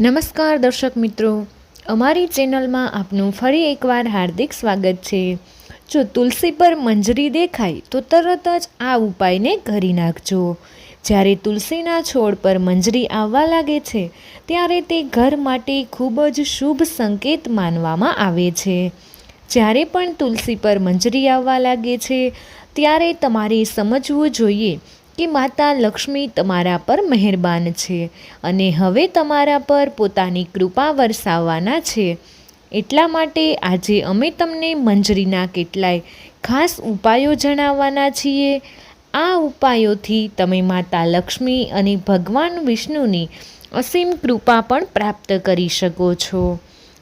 નમસ્કાર દર્શક મિત્રો. અમારી ચેનલમાં આપનું ફરી એકવાર હાર્દિક સ્વાગત છે. જો તુલસી પર મંજરી દેખાય, તો તરત જ આ ઉપાયને કરી નાખજો. જ્યારે તુલસીના છોડ પર મંજરી આવવા લાગે છે, ત્યારે તે ઘર માટે ખૂબ જ શુભ સંકેત માનવામાં આવે છે. જ્યારે પણ તુલસી પર મંજરી આવવા લાગે છે, ત્યારે તમારે સમજવું જોઈએ કે માતા લક્ષ્મી તમારા પર મહેરબાન છે અને હવે તમારા પર પોતાની કૃપા વરસાવવાના છે. એટલા માટે આજે અમે તમને મંજરીના કેટલાય ખાસ ઉપાયો જણાવવાના છીએ. આ ઉપાયોથી તમે માતા લક્ષ્મી અને ભગવાન વિષ્ણુની અસીમ કૃપા પણ પ્રાપ્ત કરી શકો છો.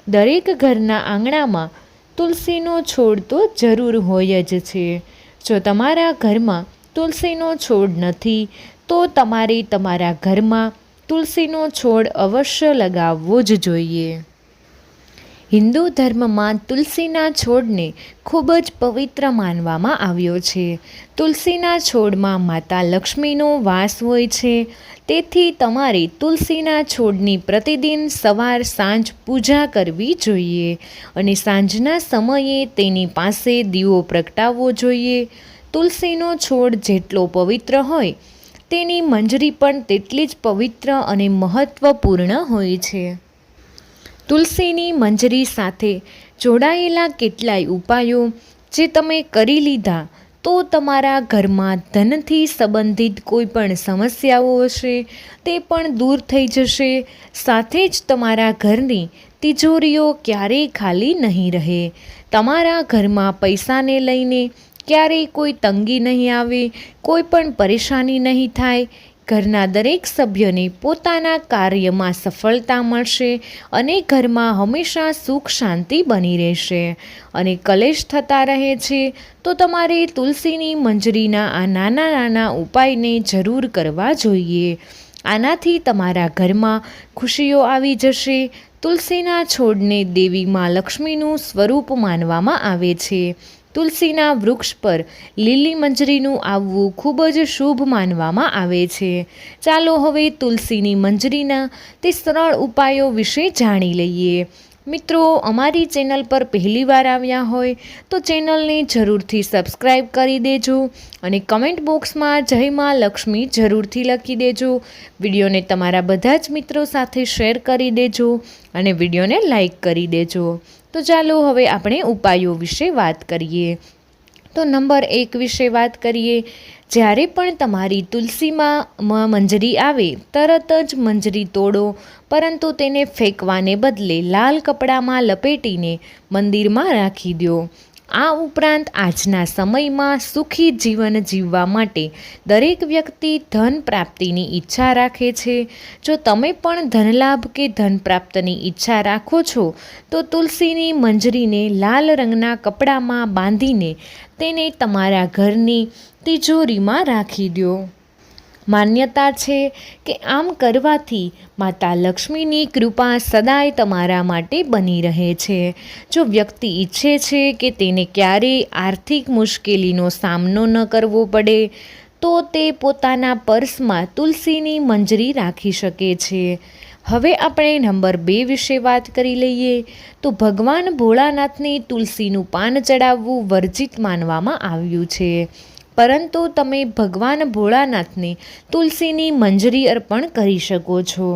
દરેક ઘરના આંગણામાં તુલસીનો છોડ તો જરૂર હોય જ છે. જો તમારા ઘરમાં તુલસીનો છોડ નથી, તો તમારે તમારા ઘરમાં તુલસીનો છોડ અવશ્ય લગાવવો જ જોઈએ. હિન્દુ ધર્મમાં તુલસીના છોડને ખૂબ જ પવિત્ર માનવામાં આવ્યો છે. તુલસીના છોડમાં માતા લક્ષ્મીનો વાસ હોય છે. તેથી તમારે તુલસીના છોડની પ્રતિદિન સવાર સાંજ પૂજા કરવી જોઈએ અને સાંજના સમયે તેની પાસે દીવો પ્રગટાવવો જોઈએ. તુલસીનો છોડ જેટલો પવિત્ર હોય, તેની મંજરી પણ તેટલી જ પવિત્ર અને મહત્ત્વપૂર્ણ હોય છે. તુલસીની મંજરી સાથે જોડાયેલા કેટલાય ઉપાયો જે તમે કરી લીધા, તો તમારા ઘરમાં ધનથી સંબંધિત કોઈ પણ સમસ્યાઓ હશે, તે પણ દૂર થઈ જશે, સાથે જ તમારા ઘરની તિજોરીઓ ક્યારેય ખાલી નહીં રહે. તમારા ઘરમાં પૈસાને લઈને ક્યારેય કોઈ તંગી નહીં આવે, કોઈ પણ પરેશાની નહીં થાય. ઘરના દરેક સભ્યને પોતાના કાર્યમાં સફળતા મળશે અને ઘરમાં હંમેશા સુખ શાંતિ બની રહેશે. અને કલેશ થતા રહે છે, તો તમારે તુલસીની મંજરીના આ નાના નાના ઉપાયને જરૂર કરવા જોઈએ. આનાથી તમારા ઘરમાં ખુશીઓ આવી જશે. તુલસીના છોડને દેવીમાં લક્ષ્મીનું સ્વરૂપ માનવામાં આવે છે. તુલસીના વૃક્ષ પર લીલી મંજરીનું આવવું ખૂબ જ શુભ માનવામાં આવે છે. ચાલો હવે તુલસીની મંજરીના તે સરળ ઉપાયો વિશે જાણી લઈએ. મિત્રો, અમારી ચેનલ પર પહેલીવાર આવ્યા હોય તો ચેનલને જરૂરથી સબસ્ક્રાઈબ કરી દેજો અને કમેન્ટ બોક્સમાં જય માં લક્ષ્મી જરૂરથી લખી દેજો. વિડીયોને તમારા બધા જ મિત્રો સાથે શેર કરી દેજો અને વિડીયોને લાઈક કરી દેજો. તો ચાલો હવે આપણે ઉપાયો વિશે વાત કરીએ. તો નંબર એક વિશે વાત કરીએ. જ્યારે પણ તમારી તુલસીમાં મંજરી આવે, તરત જ મંજરી તોડો, પરંતુ તેને ફેંકવાને બદલે લાલ કપડામાં લપેટીને મંદિરમાં રાખી દો. આ ઉપરાંત આજના સમયમાં સુખી જીવન જીવવા માટે દરેક વ્યક્તિ ધન પ્રાપ્તિની ઈચ્છા રાખે છે. જો તમે પણ ધનલાભ કે ધન પ્રાપ્તની ઈચ્છા રાખો છો, તો તુલસીની મંજરીને લાલ રંગના કપડામાં બાંધીને તેને તમારા ઘરની તિજોરીમાં રાખી દો. માન્યતા છે કે આમ કરવાથી માતા લક્ષ્મીની કૃપા સદાય તમારા માટે બની રહે છે. જો વ્યક્તિ ઈચ્છે છે કે તેને ક્યારેય આર્થિક મુશ્કેલીનો સામનો ન કરવો પડે, તો તે પોતાના પર્સમાં તુલસીની મંજરી રાખી શકે છે. હવે આપણે નંબર બે વિશે વાત કરી લઈએ, તો ભગવાન ભોળાનાથને તુલસીનું પાન ચડાવવું વર્જિત માનવામાં આવ્યું છે. પરંતુ તમે ભગવાન ભોળાનાથને તુલસીની મંજરી અર્પણ કરી શકો છો.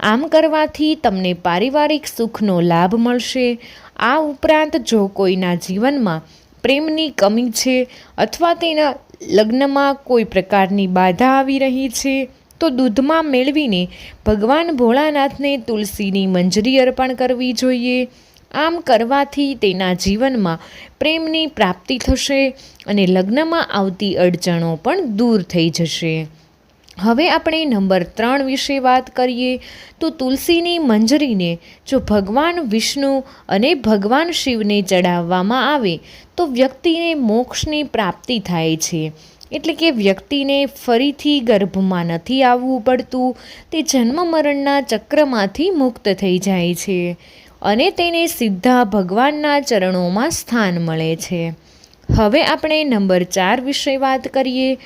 આમ કરવાથી તમને પારિવારિક સુખનો લાભ મળશે. આ ઉપરાંત જો કોઈના જીવનમાં પ્રેમની કમી છે અથવા તેના લગ્નમાં કોઈ પ્રકારની બાધા આવી રહી છે, તો દૂધમાં મેળવીને ભગવાન ભોળાનાથને તુલસીની મંજરી અર્પણ કરવી જોઈએ. આમ કરવાથી તેના જીવનમાં પ્રેમની પ્રાપ્તિ થશે અને લગ્નમાં આવતી અડચણો પણ દૂર થઈ જશે. હવે આપણે નંબર ત્રણ વિશે વાત કરીએ તો તુલસીની મંજરીને જો ભગવાન વિષ્ણુ અને ભગવાન શિવને ચડાવવામાં આવે તો વ્યક્તિને મોક્ષની પ્રાપ્તિ થાય છે. એટલે કે વ્યક્તિને ફરીથી ગર્ભમાં નથી આવવું પડતું, તે જન્મ મરણના ચક્રમાંથી મુક્ત થઈ જાય છે. અને તેને સીધા ભગવાનના ચરણોમાં સ્થાન મળે છે. હવે આપણે નંબર ચાર વિશે વાત કરીએ.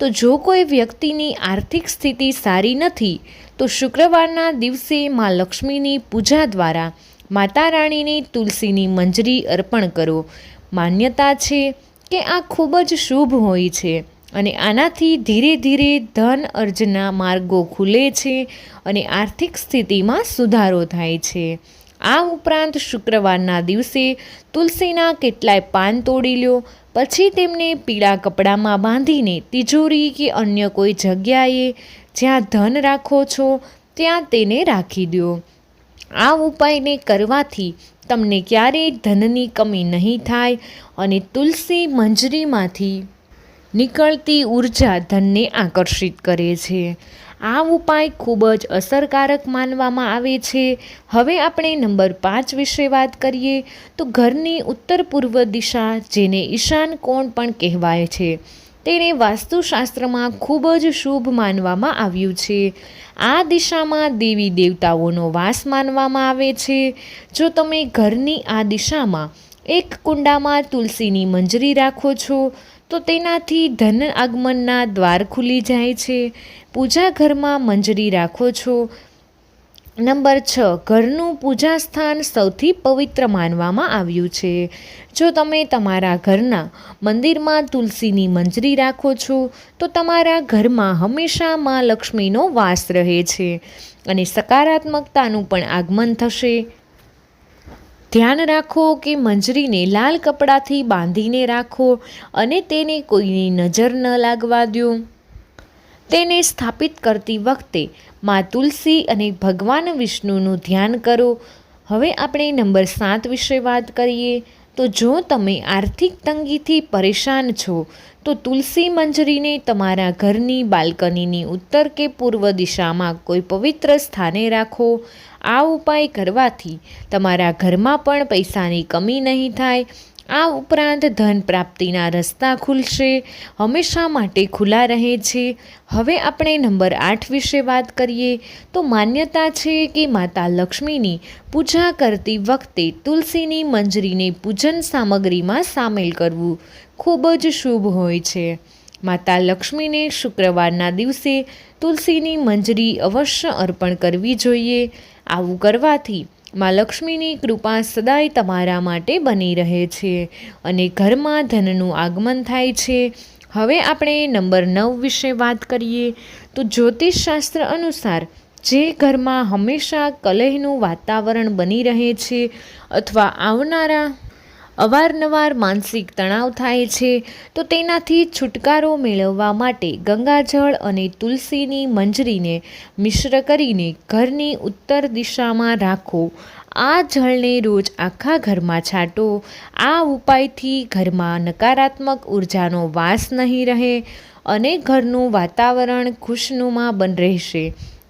તો જો કોઈ વ્યક્તિની આર્થિક સ્થિતિ સારી નથી, તો શુક્રવારના દિવસે માં લક્ષ્મીની પૂજા દ્વારા માતા રાણીની તુલસીની મંજરી અર્પણ કરો. માન્યતા છે કે આ ખૂબ જ શુભ હોય છે અને આનાથી ધીરે ધીરે ધન અર્જના માર્ગો ખુલે છે અને આર્થિક સ્થિતિમાં સુધારો થાય છે. આ ઉપરાંત શુક્રવારના દિવસે તુલસીના કેટલાય પાન તોડી લો પછી તેમને પીળા કપડામાં બાંધીને તિજોરી કે અન્ય કોઈ જગ્યાએ જ્યાં ધન રાખો છો, ત્યાં તેને રાખી દો. આ ઉપાયને કરવાથી તમને ક્યારેય ધનની કમી નહીં થાય અને તુલસી મંજરીમાંથી નીકળતી ઊર્જા ધનને આકર્ષિત કરે છે. આ ઉપાય ખૂબ જ અસરકારક માનવામાં આવે છે. હવે આપણે નંબર પાંચ વિશે વાત કરીએ તો ઘરની ઉત્તર પૂર્વ દિશા, જેને ઈશાન કોણ પણ કહેવાય છે, તેને વાસ્તુશાસ્ત્રમાં ખૂબ જ શુભ માનવામાં આવ્યું છે. આ દિશામાં દેવી દેવતાઓનો વાસ માનવામાં આવે છે. જો તમે ઘરની આ દિશામાં એક કુંડામાં તુલસીની મંજરી રાખો છો તો તેનાથી ધન આગમનના દ્વાર ખુલી જાય છે. પૂજા ઘરમાં મંજરી રાખો છો. નંબર છ, ઘરનું પૂજા સ્થાન સૌથી પવિત્ર માનવામાં આવ્યું છે. જો તમે તમારા ઘરના મંદિરમાં તુલસીની મંજરી રાખો છો, તો તમારા ઘરમાં હંમેશા મા લક્ષ્મીનો વાસ રહે છે અને સકારાત્મકતાનું પણ આગમન થશે. ધ્યાન રાખો કે મંજરીને લાલ કપડાથી બાંધીને રાખો અને તેને કોઈની નજર ન લાગવા દો. તેને સ્થાપિત કરતી વખતે મા તુલસી અને ભગવાન વિષ્ણુનું ધ્યાન કરો. હવે આપણે નંબર સાત વિશે વાત કરીએ. તો જો તમે આર્થિક તંગીથી પરેશાન છો, તો તુલસી મંજરીને તમારા ઘરની બાલ્કનીની ઉત્તર કે પૂર્વ દિશામાં કોઈ પવિત્ર સ્થાને રાખો. આ ઉપાય કરવાથી તમારા ઘરમાં પણ પૈસાની કમી નહીં થાય. આ ઉપરાંત ધન પ્રાપ્તિના રસ્તા ખુલશે, હંમેશા માટે ખુલ્લા રહે છે. હવે આપણે નંબર આઠ વિશે વાત કરીએ તો માન્યતા છે કે માતા લક્ષ્મીની પૂજા કરતી વખતે તુલસીની મંજરીને પૂજન સામગ્રીમાં સામેલ કરવું ખૂબ જ શુભ હોય છે. માતા લક્ષ્મીને શુક્રવારના દિવસે તુલસીની મંજરી અવશ્ય અર્પણ કરવી જોઈએ. આવું કરવાથી માં લક્ષ્મીની કૃપા સદાય તમારા માટે બની રહે છે અને ઘરમાં ધનનું આગમન થાય છે. હવે આપણે નંબર નવ વિશે વાત કરીએ તો જ્યોતિષશાસ્ત્ર અનુસાર જે ઘરમાં હંમેશા કલહનું વાતાવરણ બની રહે છે અથવા આવનારા અવારનવાર માનસિક તણાવ થાય છે, તો તેનાથી છુટકારો મેળવવા માટે ગંગાજળ અને તુલસીની મંજરીને મિશ્ર કરીને ઘરની ઉત્તર દિશામાં રાખો. આ જળને રોજ આખા ઘરમાં છાંટો. આ ઉપાયથી ઘરમાં નકારાત્મક ઉર્જાનો વાસ નહીં રહે અને ઘરનું વાતાવરણ ખુશનુમા બન રહેશે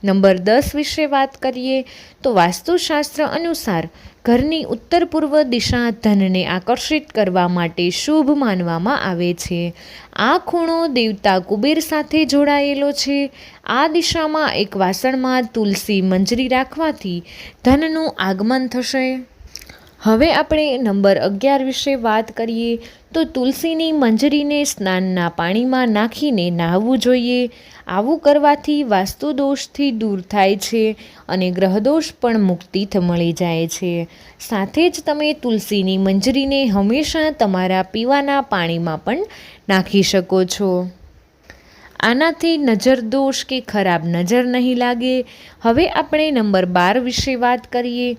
નંબર દસ વિશે વાત કરીએ તો વાસ્તુશાસ્ત્ર અનુસાર ઘરની ઉત્તર પૂર્વ દિશા ધનને આકર્ષિત કરવા માટે શુભ માનવામાં આવે છે. આ ખૂણો દેવતા કુબેર સાથે જોડાયેલો છે. આ દિશામાં એક વાસણમાં તુલસી મંજરી રાખવાથી ધનનું આગમન થશે. હવે આપણે નંબર અગિયાર વિશે વાત કરીએ તો તુલસીની મંજરીને સ્નાનના પાણીમાં નાખીને નહાવવું જોઈએ. આવું કરવાથી વાસ્તુદોષથી દૂર થાય છે અને ગ્રહદોષ પણ મુક્તિ મળી જાય છે. સાથે જ તમે તુલસીની મંજરીને હંમેશા તમારા પીવાના પાણીમાં પણ નાખી શકો છો. આનાથી નજર દોષ કે ખરાબ નજર નહીં લાગે. હવે આપણે નંબર બાર વિશે વાત કરીએ.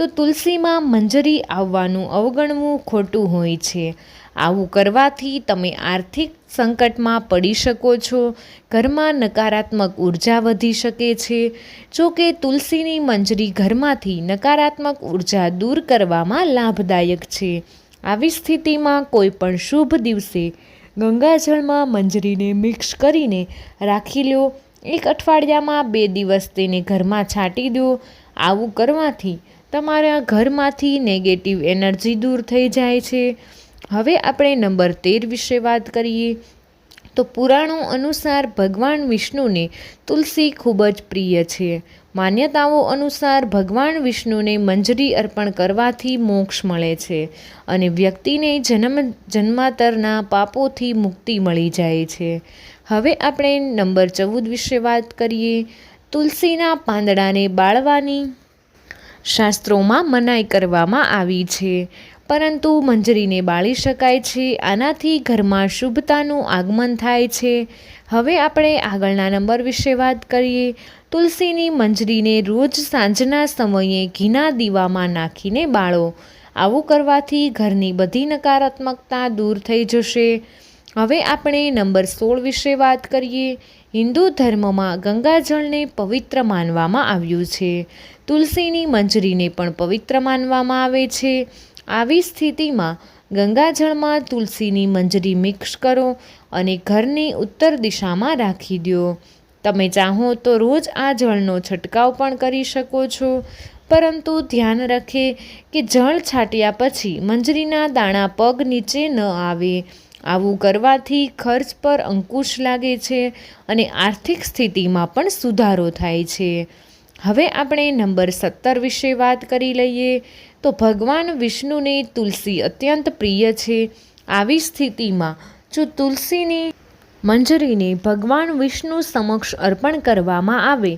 તો તુલસીમાં મંજરી આવવાનું અવગણવું ખોટું હોય છે. આવું કરવાથી તમે આર્થિક સંકટમાં પડી શકો છો. ઘરમાં નકારાત્મક ઊર્જા વધી શકે છે. જો કે તુલસીની મંજરી ઘરમાંથી નકારાત્મક ઊર્જા દૂર કરવામાં લાભદાયક છે. આવી સ્થિતિમાં કોઈ પણ શુભ દિવસે ગંગાજળમાં મંજરીને મિક્સ કરીને રાખી લો. એક અઠવાડિયામાં બે દિવસ તેને ઘરમાં છાંટી દો. આવું કરવાથી તમારા ઘરમાંથી નેગેટિવ એનર્જી દૂર થઈ જાય છે. હવે આપણે નંબર તેર વિશે વાત કરીએ. તો પુરાણો અનુસાર ભગવાન વિષ્ણુને તુલસી ખૂબ જ પ્રિય છે. માન્યતાઓ અનુસાર ભગવાન વિષ્ણુને મંજરી અર્પણ કરવાથી મોક્ષ મળે છે અને વ્યક્તિને જન્મ, જન્માતરના પાપોથી મુક્તિ મળી જાય છે. હવે આપણે નંબર ચૌદ વિશે વાત કરીએ. તુલસીના પાંદડાને બાળવાની શાસ્ત્રોમાં મનાઈ કરવામાં આવી છે. પરંતુ મંજરીને બાળી શકાય છે. આનાથી ઘરમાં શુભતાનું આગમન થાય છે. હવે આપણે આગળના નંબર વિશે વાત કરીએ. તુલસીની મંજરીને રોજ સાંજના સમયે ઘીના દીવામાં નાખીને બાળો. આવું કરવાથી ઘરની બધી નકારાત્મકતા દૂર થઈ જશે. હવે આપણે નંબર સોળ વિશે વાત કરીએ. હિન્દુ ધર્મમાં ગંગાજળને પવિત્ર માનવામાં આવ્યું છે. તુલસીની મંજરીને પણ પવિત્ર માનવામાં આવે છે. આવી સ્થિતિમાં ગંગાજળમાં તુલસીની મંજરી મિક્સ કરો અને ઘરની ઉત્તર દિશામાં રાખી દો. તમે ચાહો તો રોજ આ જળનો છંટકાવ પણ કરી શકો છો. પરંતુ ધ્યાન રાખે કે જળ છાંટ્યા પછી મંજરીના દાણા પગ નીચે ન આવે. આવું કરવાથી ખર્ચ પર અંકુશ લાગે છે અને આર્થિક સ્થિતિમાં પણ સુધારો થાય છે. હવે આપણે નંબર સત્તર વિશે વાત કરી લઈએ તો ભગવાન વિષ્ણુને તુલસી અત્યંત પ્રિય છે. આવી સ્થિતિમાં જો તુલસીની મંજરીને ભગવાન વિષ્ણુ સમક્ષ અર્પણ કરવામાં આવે,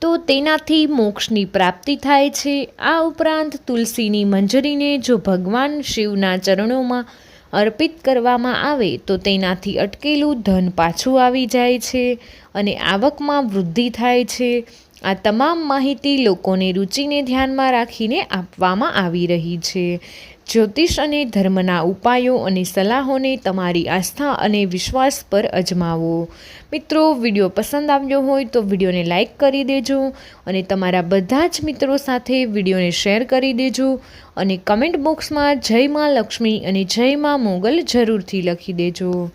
તો તેનાથી મોક્ષની પ્રાપ્તિ થાય છે. આ ઉપરાંત તુલસીની મંજરીને જો ભગવાન શિવના ચરણોમાં અર્પિત કરવામાં આવે, તો તેનાથી અટકેલું ધન પાછું આવી જાય છે અને આવકમાં વૃદ્ધિ થાય છે. આ તમામ માહિતી લોકોની રુચિને ધ્યાનમાં રાખીને આપવામાં આવી રહી છે. જ્યોતિષ અને ધર્મના ઉપાયો અને સલાહોને તમારી આસ્થા અને વિશ્વાસ પર અજમાવો. મિત્રો, વીડિયો પસંદ આવ્યો હોય તો વિડીયોને લાઇક કરી દેજો અને તમારા બધા જ મિત્રો સાથે વિડીયોને શેર કરી દેજો અને કમેન્ટ બોક્સમાં જય માં લક્ષ્મી અને જય માં મોગલ જરૂરથી લખી દેજો.